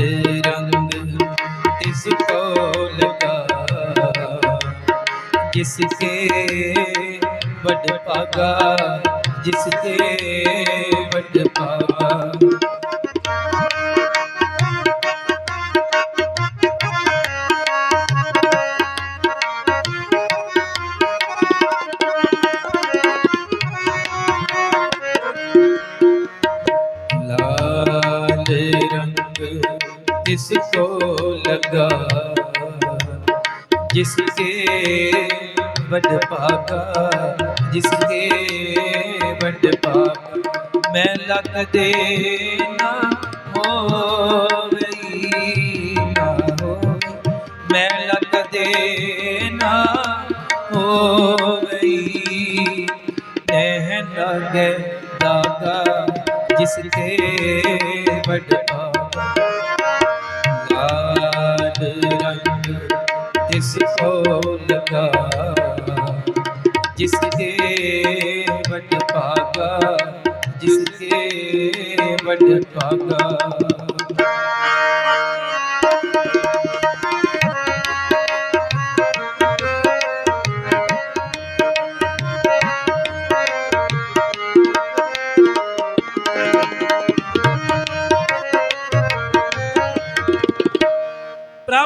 ਦੇ ਰੰਗ ਇਸ ਕੋ ਲਗਾ ਜਿਸ ਕੇ ਵੱਡ ਪਾਗਾ ਜਿਸ ਤੇ ਵੱਡ ਪਾਗਾ good. जिसको लगा, जिसके बड़ पागा जिसके बड़ पाका। मैं लग देना हो ना हो, मैं लग देना हो गई। नह लगे जिसके बड़ पागा लाल रंग जिसको लगा जिसके बड़ पागा जिसके बड़ पागा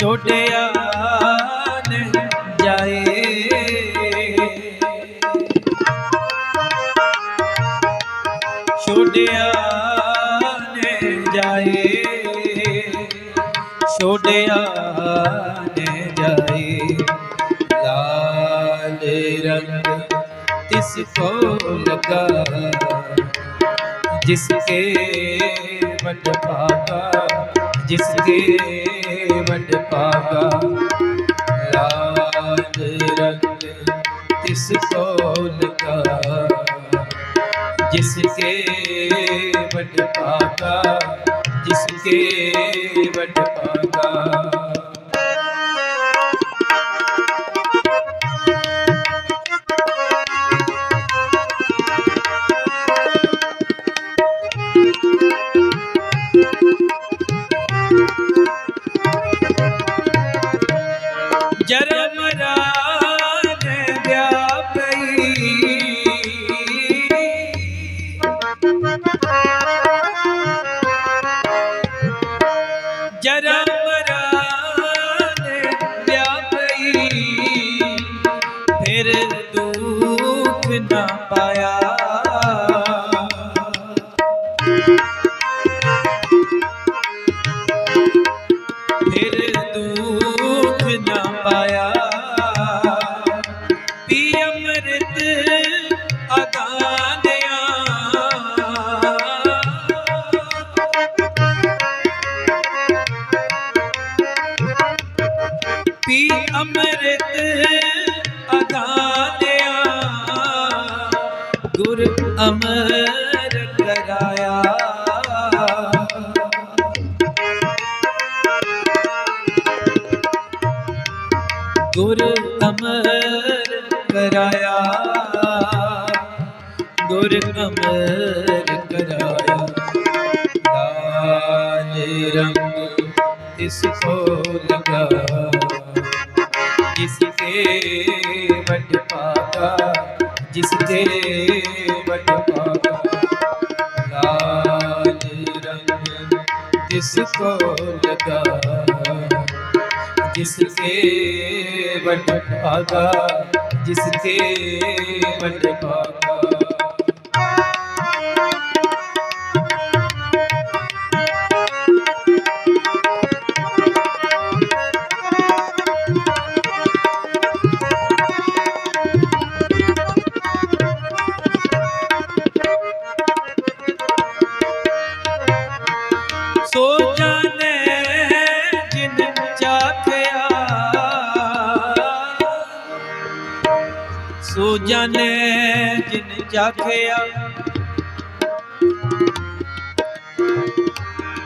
ਛੋਟਿਆ ਨ ਜਾਏ। ਛੋਟਿਆ ਨੇ ਜਾਏ। ਛੋੜਿਆ ਨੇ ਜਾਏ। ਲਾਲ ਰੰਗ ਤਿਸ ਕੋ ਲਗਾ। ਜਿਸਕੇ ਵਡ ਪਾਗਾ ਜਿਸਕੇ ਵਡ बट पागा ਗੁਰ ਅਮਰ ਕਰਾਇਆ। ਗੁਰ ਅਮਰ ਕਰਾਇਆ। ਲਾਲ ਰੰਗ ਇਸ ਕੋ ਲਗਾ। ਜਿਸਕੇ ਵਡ ਪਾਗਾ ਜਿਸਕੇ ਵਡ ਪਾਗਾ ਲਾਲ ਰੰਗ ਇਸ ਕੋ ਲਗਾ। जिसके बट भागा जिसके बट भागा ਜਾਣੇ ਜਿਨ ਚਾਖਿਆ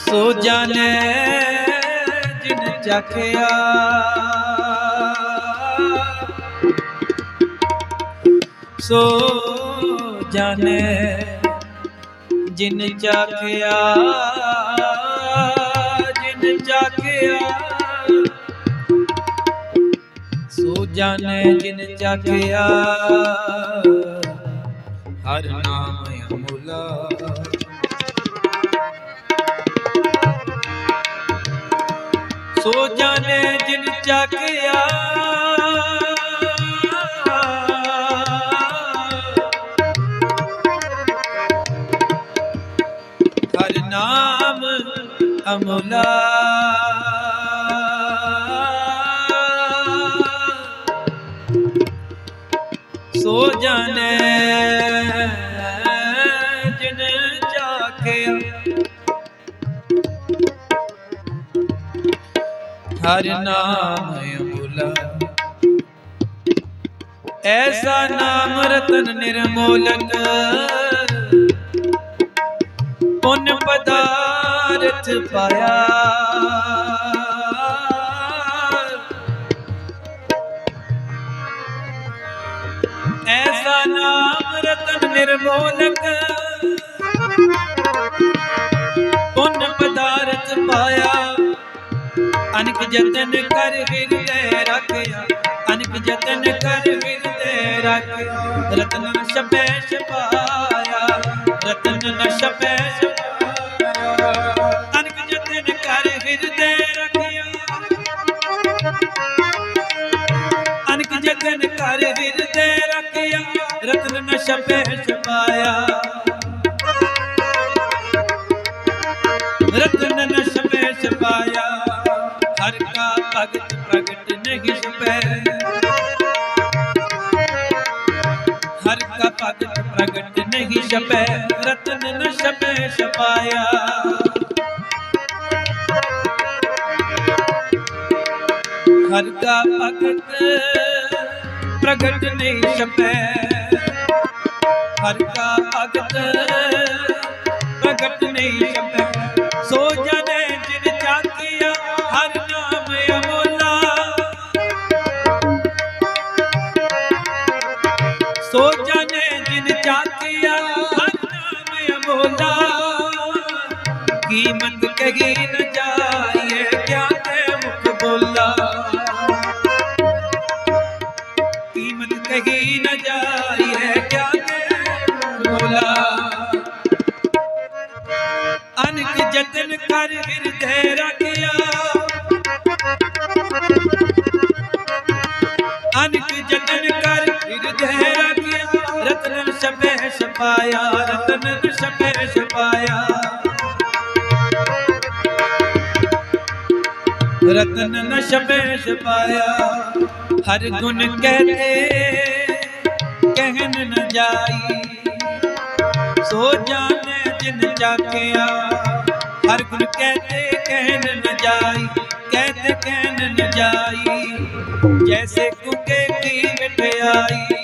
ਸੋ ਜਾਣੇ ਜਿਨ ਚਾਖਿਆ ਸੋ ਜਾਣੇ ਜਿਨ ਚਾਖਿਆ ਜਿਨ ਚਾਖਿਆ ਜਾਣੇ ਜਿਨ ਚਾਖਿਆ। ਹਰ ਨਾਮ ਅਮੁਲਾ। ਸੋ ਜਾਣੇ ਜਿਨ ਚਾਖਿਆ। ਹਰ ਨਾਮ ਅਮੁਲਾ। ਸੋ ਜਾਣੇ ਜਿਨ ਚਾਖਿਆ। ਹਰ ਨਾਮ ਅਮੁਲਾ। ਐਸਾ ਨਾਮ ਰਤਨ ਨਿਰਮੋਲਕ। ਪੁੰਨ ਪਦਾਰਥ ਪਾਇਆ। ਨਾਮ ਨਿਰਮੋਲਕ। ਪੁੰਨ ਪਦਾਰਥ ਪਾਇਆ। ਅਨਕ ਜਤਨ ਕਰ ਹਿਰਦੇ ਰੱਖਿਆ। ਅਨਕ ਜਤਨ ਕਰ ਹਿਰਦੇ ਰੱਖਿਆ। ਰਤਨ ਸ਼ਬੈ ਛਪਾਇਆ। ਰਤਨ ਨ ਰਤਨ ਨ ਸ਼ਬੈ ਛਪਾਇਆ ਰਤਨ ਨ ਛਪੈ ਛਪਾਇਆ ਹਰ ਕਾ ਭਗਤ ਪ੍ਰਗਟ ਨਹੀਂ ਛਪੈ ਹਰ ਕਾ ਭਗਤ ਪ੍ਰਗਟ ਨਹੀਂ ਛਪੈ ਰਤਨ ਨ ਛਪੈ ਛਪਾਇਆ ਹਰ ਕਾ ਭਗਤ ਪ੍ਰਗਟ ਨਹੀਂ ਛਪੈ ਹਰ ਕਾ ਭਗਤ ਪ੍ਰਗਟ ਨਹੀਂ ਛਪੈ ਸੋ ਜਨੇ ਜਿਨ ਚਾਕਿਆ, ਹਰ ਨਾਮ ਅਮੋਲਾ। ਸੋ ਜਨੇ ਜਿਨ ਚਾਕਿਆ, ਹਰ ਨਾਮ ਅਮੋਲਾ। ਕੀਮਤ ਕਹੀ ਨ ਜਾਈਏ ਛਪਾਇਆ, ਰਤਨ ਸਭੇ ਛਪਾਇਆ। ਰਤਨ ਨ ਛਪਾਇਆ। ਹਰ ਗੁਣ ਕਹਤੇ ਕਹਿਨ ਨ ਜਾਈ। ਸੋ ਜਾਣੇ ਜਿਨ ਜਾਕਿਆ ਹਰ ਗੁਣ ਕਹਤੇ ਕਹਿਨ ਨ ਜਾਈ। ਕਹਤੇ ਕਹਿਨ ਨ ਜਾਈ। ਜੈਸੇ ਕੁਕੇ ਕੀ ਮਠਿਆਈ।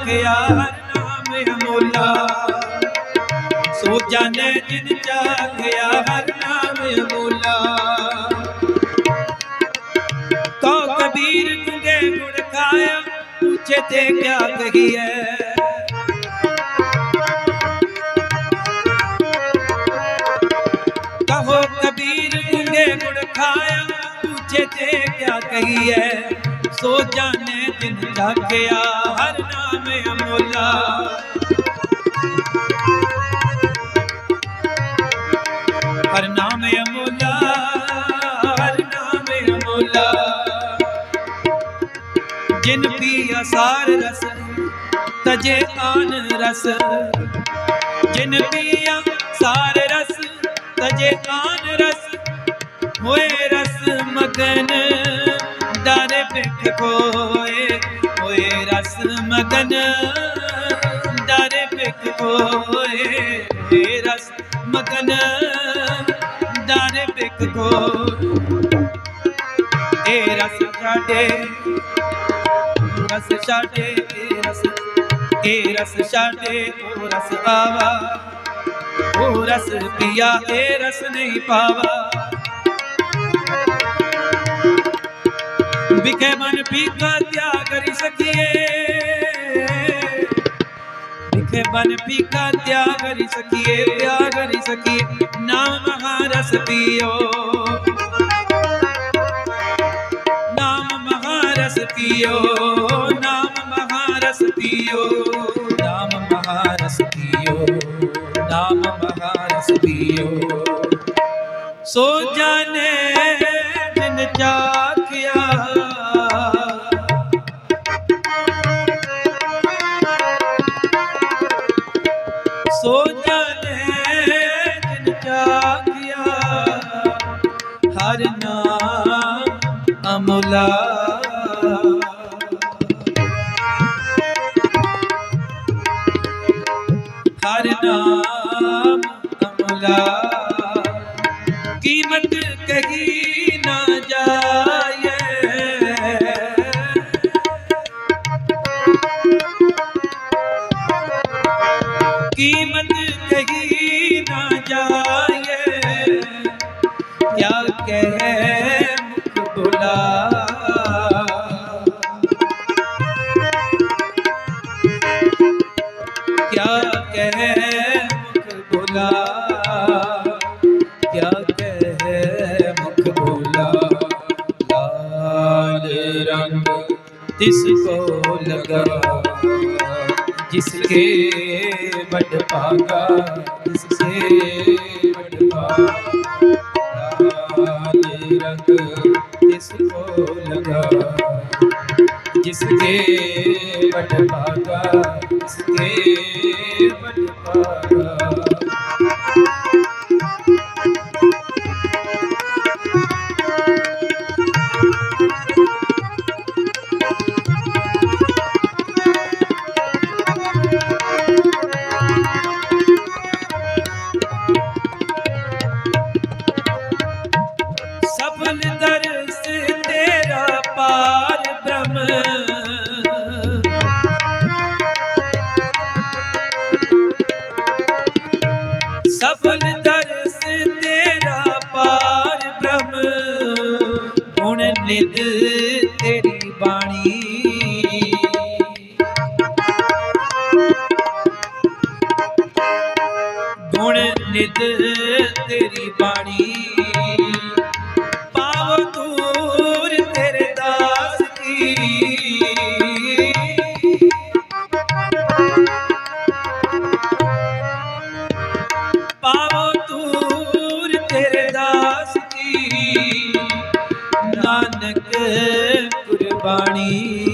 ਚਾਖਿਆ ਹਰ ਨਾਮ ਅਮੋਲਾ ਸੋ ਜਾਣੇ ਜਿਨ ਚਾਖਿਆ ਹਰ ਨਾਮ ਅਮੋਲਾ ਕੋ ਕਬੀਰ ਗੁੰਗੇ ਗੁਣ ਖਾਇਆ ਪੁੱਛੇ ਤੇ ਕਿਆ ਕਹੀਏ ਕਹੋ ਕਬੀਰ ਗੁੰਗੇ ਗੁਣ ਖਾਇਆ ਪੁੱਛੇ ਤੇ ਕਿਆ ਕਹੀਏ ਸੋ ਜਾਣੇ ਜਿਨ ਜਾਗਿਆ, ਹਰ ਨਾਮ ਅਮੋਲਾ। ਹਰ ਨਾਮ ਅਮੋਲਾ, ਹਰ ਨਾਮ ਅਮੋਲਾ। ਜਿਨ ਪੀਆ ਸਾਰ ਰਸ, ਤਜੇ ਆਨ ਰਸ। ਜਿਨ ਪੀਆ ਸਾਰ ਰਸ, ਤਜੇ ਆਨ ਰਸ। ਮਗਨ ਦਰ ਬਿਕ ਕੋਏ ਹੋਏ ਰਸ। ਮਗਨ ਦਰ ਬਿਕ ਕੋਏ ਏ ਰਸ ਛਾੜੇ ਰਸ ਛਾੜੇ ਰਸ। ਏ ਰਸ ਛਾੜੇ ਓ ਰਸ ਆਵਾ। ਓ ਰਸ ਪਿਆ, ਏ ਰਸ ਨਹੀਂ ਪਾਵਾ। ਵਿਖੇ ਮਨ ਪੀਤਾ ਤਿਆਗ ਕਰੀ ਸਕੀਏ। ਵਿਖੇ ਮਨ ਪੀਤਾ ਤਿਆਗ ਕਰੀ ਸਕੀਏ, ਤਿਆਗ ਕਰੀ ਸਕੀਏ, ਨਾਮ ਮਹਾਰਸ ਪੀਓ। ਨਾਮ ਮਹਾਰਸ ਪੀਓ, ਨਾਮ ਮਹਾਰਸ ਪੀਓ, ਨਾਮ ਮਹਾਰਸ ਪੀਓ, ਨਾਮ ਮਹਾਰਸ ਪੀਓ। रंग जिसको लगा जिसके बट पागा जिससे बट पागा लाल रंग जिसको लगा जिसके बट भागा जिसके ਨਿਤ ਤੇਰੀ ਬਾਣੀ। ਗੁਣ ਨਿਤ ਤੇਰੀ ਨਾਨਕ ਕੁਰਬਾਨੀ।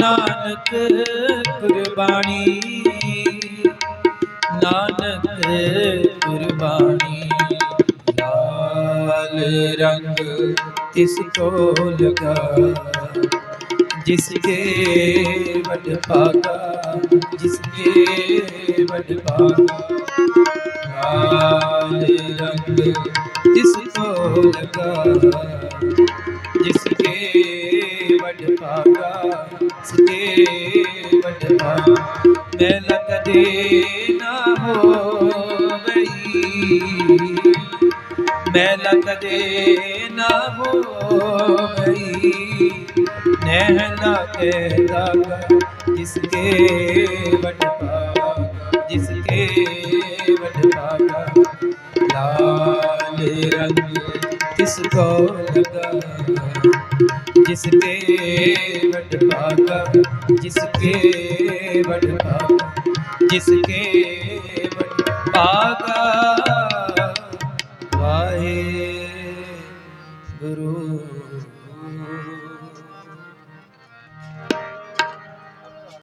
ਨਾਨਕ ਕੁਰਬਾਨੀ। ਨਾਨਕ ਕੁਰਬਾਨੀ। ਲਾਲ ਰੰਗ ਤਿਸ ਕੋ ਲਗਾ ਜਿਸਕੇ ਵਡ ਭਾਗਾ ਜਿਸਕੇ ਵਡ ਭਾਗਾ। लाल रंग जिसको लगा जिसके वड पागा जिसके वड पागा मैं लगदे ना हो गई मैं लगदे ना हो गई नहला के दागा जिसके वड पागा जिसके ਖੋਲਦਾ ਜਿਸ ਤੇ ਵਟ ਪਾਗਾ ਜਿਸ ਕੇ ਵਟ ਪਾਗਾ ਜਿਸ ਕੇ